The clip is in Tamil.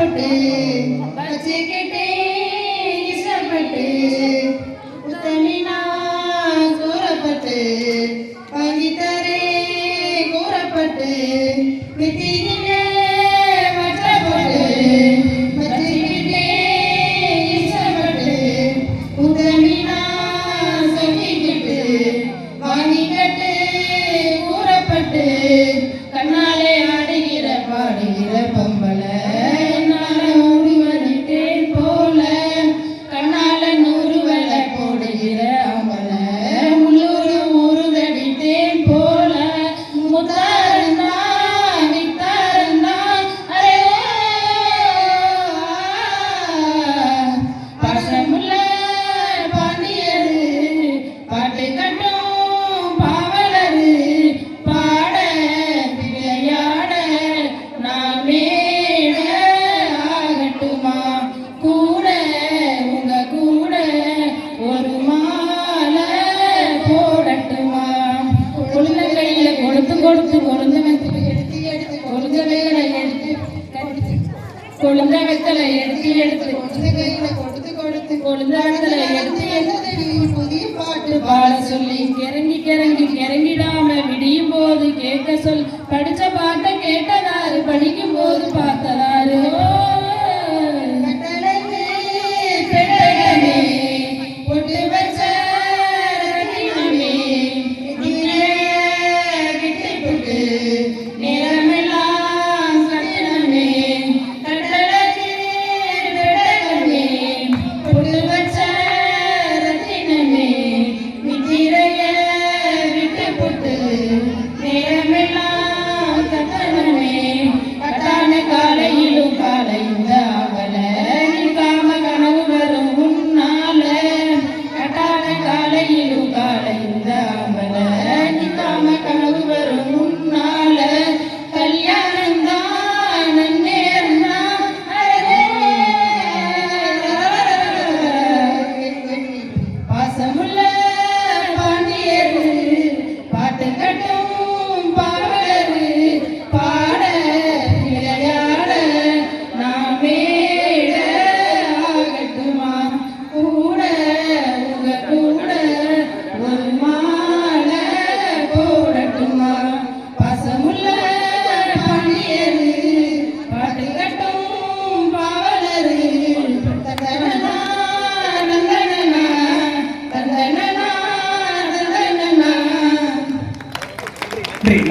இஷ்டப்பட்டு வச்சுக்கிட்டே இஷ்டப்பட்டு உத்தமினா கூறப்பட்டு வாங்கித்தரே கூறப்பட்டு வித்திகிட்டே மற்றப்பட்டு வச்சுக்கிட்டே இஷ்டப்பட்டு உத்தமினா சொல்லிக்கிட்டு வாங்கிக்கட்டு கூறப்பட்டு கொழுந்த வெத்தலை எடுத்து எடுத்து கொழுந்த பாட்டு பாட சொல்லி கிறங்கி கிறங்கி கிறங்கிடாம விடியும் போது கேட்க சொல். படிச்ச பாட்டை நன்றி